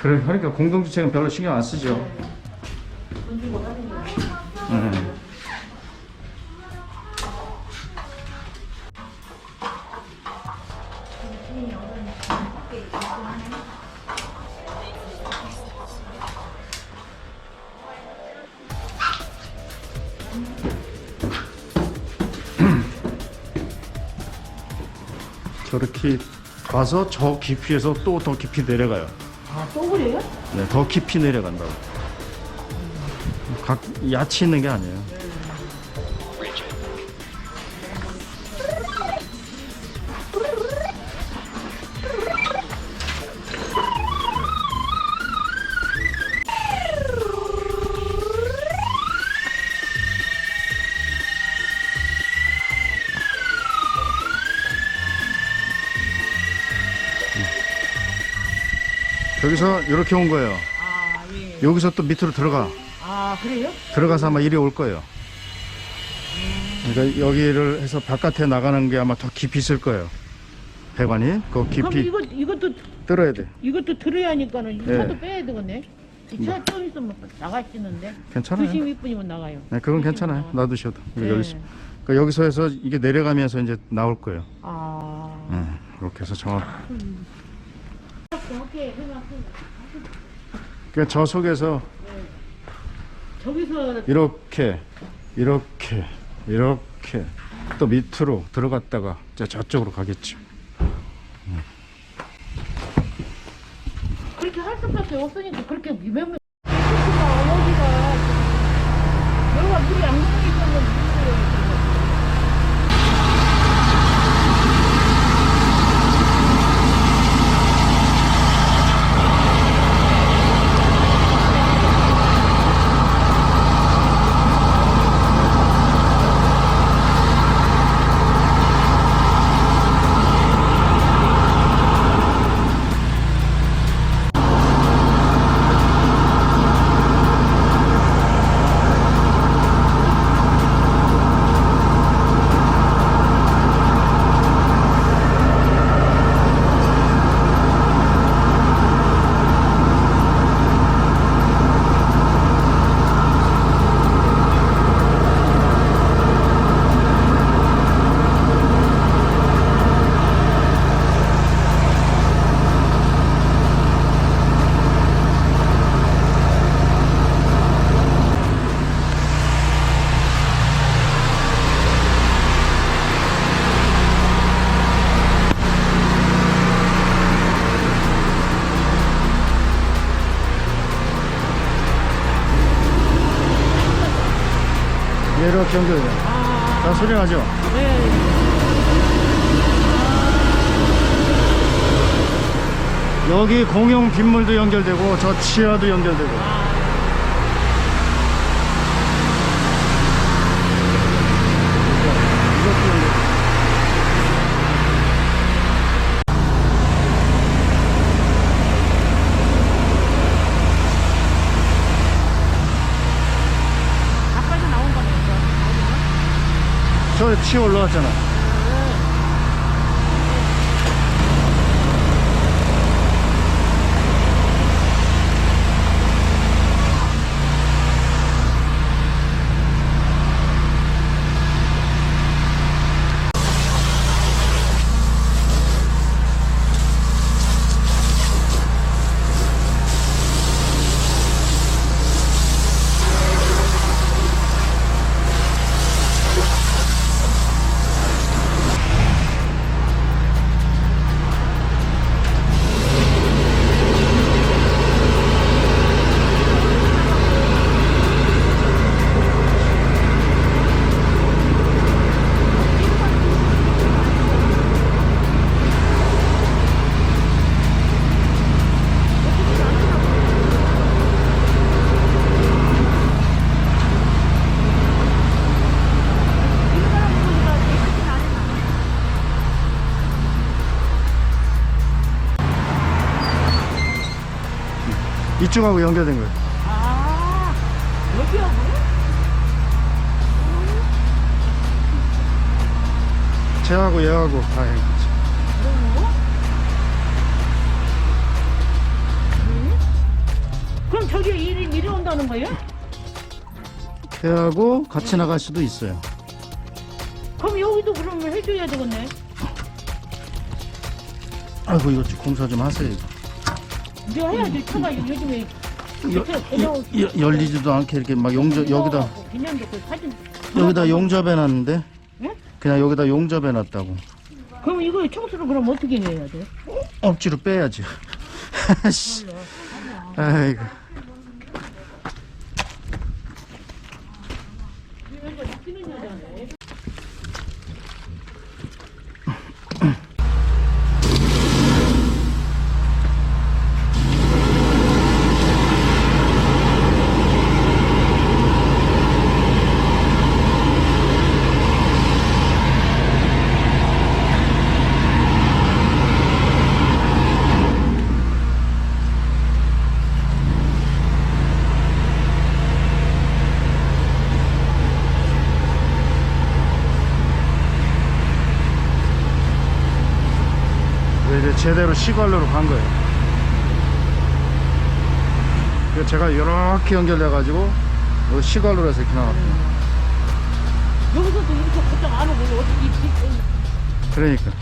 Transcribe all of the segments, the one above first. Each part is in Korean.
그래, 그러니까 공동주택은 별로 신경 안 쓰죠. 저렇게 가서 저 깊이에서 또 더 깊이 내려가요. 아, 또 그래요? 네, 더 깊이 내려간다고. 각 야치 있는 게 아니에요. 여기서 이렇게 온 거예요. 아, 예. 여기서 또 밑으로 들어가. 아, 그래요? 들어가서 아마 이리 올 거예요. 그러니까 여기를 해서 바깥에 나가는 게 아마 더 깊이 있을 거예요. 배관이 그 그럼 깊이 이거, 이것도, 뚫어야 돼. 이것도 들어야 하니까는 이 예. 차도 빼야 되겠네. 이 차 좀 있으면 나가시는데. 괜찮아요. 92분이면 나가요. 네, 그건 92분 괜찮아요. 놔두셔도 네. 그러니까 여기서 해서 이게 내려가면서 이제 나올 거예요. 아. 네, 이렇게 해서 정확. 그냥 그러니까 저 속에서 저기서 이렇게 이렇게 이렇게 또 밑으로 들어갔다가 이제 저쪽으로 가겠죠. 그렇게 할 수밖에 없으니까 그렇게 몇몇 여기가 여기가 여기가 물이 안 가기 때문에 물이 소리 나죠? 네. 여기 공용 빗물도 연결되고 저 지하도 연결되고. 이것도 연결. 아까도 나온 거네. 이거. 저 치어 올라왔잖아. 이쪽하고 연결된 거예요. 아, 여기하고? 쟤하고 얘하고 다 해. 그러고? 네? 그럼 저기 일이 내려온다는 거예요? 폐하고 같이 나갈 수도 있어요. 그럼 여기도 그러면 해줘야 되겠네. 아이고 이거 좀 공사 좀 하세요. 이거. 내가 해야지. 차가 요즘에 여- 여- 여- 열리지도 않게 이렇게 막 용접 여기다 그 사진. 여기다 용접해 놨는데 응? 그냥 여기다 용접해 놨다고. 그럼 이거 청소를 그럼 어떻게 해야 돼? 억지로 빼야죠. 씨. 아이고. 이 제 제대로 시관로로 간 거예요. 제가 이렇게 연결돼 가지고 여기 시관로로 해서 이렇게 나왔어요. 여기서도 이렇게 걱정 안 하고 어떻게 이렇게 그러니까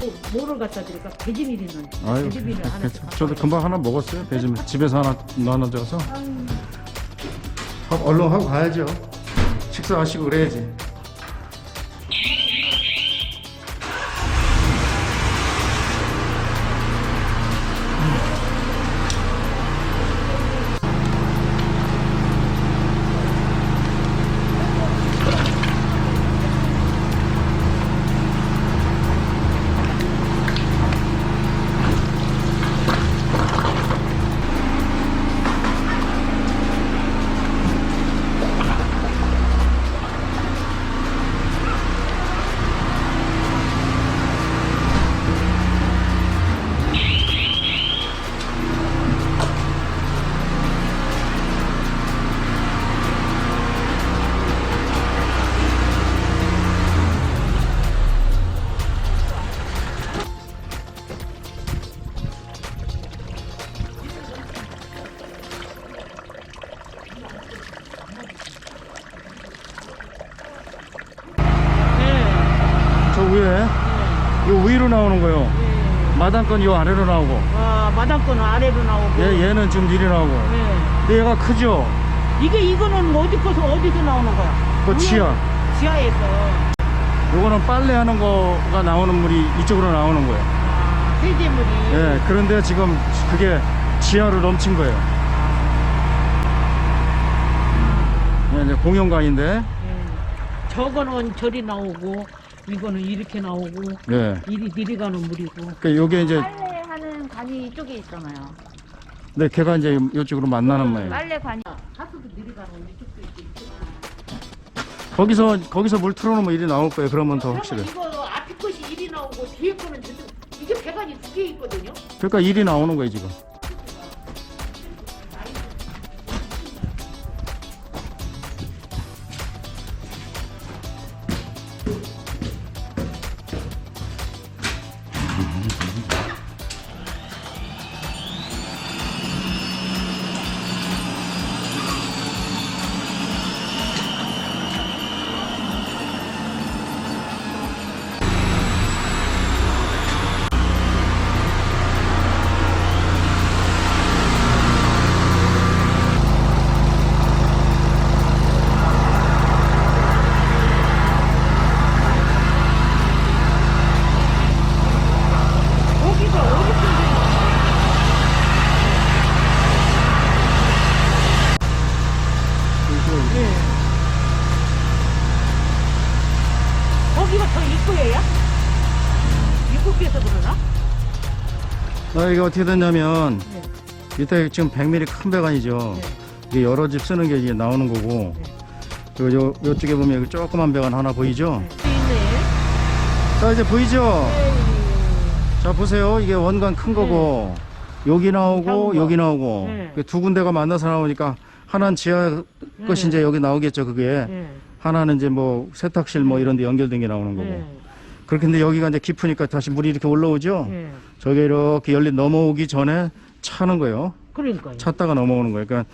또 뭐를 갖다 드릴까? 배지밀이는 아유 배지밀을 하나 괜찮- 저도 금방 하나 먹었어요. 배좀 집에서 하나 나눠줘서 하고 얼른 하고 가야죠. 식사하시고 그래야지. 위에 요 위로 나오는 거요. 네. 마당건 요 아래로 나오고 와 마당 거는 아래로 나오고. 얘 얘는 좀 이리 나오고. 네. 근데 얘가 크죠. 이게 이거는 어디 거서 어디서 나오는 거야? 그 지하. 지하에서. 요거는 빨래 하는 거가 나오는 물이 이쪽으로 나오는 거예요. 아, 세제물이. 예, 그런데 지금 그게 지하로 넘친 거예요. 예, 이제 공용강인데, 네. 저거는 저리 나오고 이거는 이렇게 나오고 예. 이리 이리 가는 물이고. 그 요게 이제, 빨래 하는 관이 이쪽에 있잖아요. 네, 걔가 이제 이쪽으로 만나는 거예요. 빨래 관이 하수도 내려가는 이쪽도 있고. 거기서, 거기서 물 틀어놓으면 일이 나올 거예요. 그러면 더 그러면 확실해. 이거 앞에 것이 이리 나오고 뒤에 거는 저쪽. 이게 배관이 두 개 있거든요. 그러니까 일이 나오는 거예요, 지금. 입구에서 그러나? 아, 이게 어떻게 됐냐면, 네. 밑에 지금 100mm 큰 배관이죠. 네. 이게 여러 집 쓰는 게 이제 나오는 거고, 그리고 요, 요쪽에 보면 여기 조그만 배관 하나 보이죠? 있네. 자, 이제 보이죠? 네. 자 보세요 이게 원관 큰 거고 여기 나오고 거. 여기 나오고 네. 그두 군데가 만나서 나오니까 하나는 지하 것이 네. 이제 여기 나오겠죠 그게 네. 하나는 이제 뭐 세탁실 뭐 이런 데 연결된 게 나오는 거고 네. 그렇게 근데 여기가 이제 깊으니까 다시 물이 이렇게 올라오죠. 예. 저게 이렇게 열리 넘어오기 전에 차는 거예요. 그러니까요. 찼다가 넘어오는 거예요. 그러니까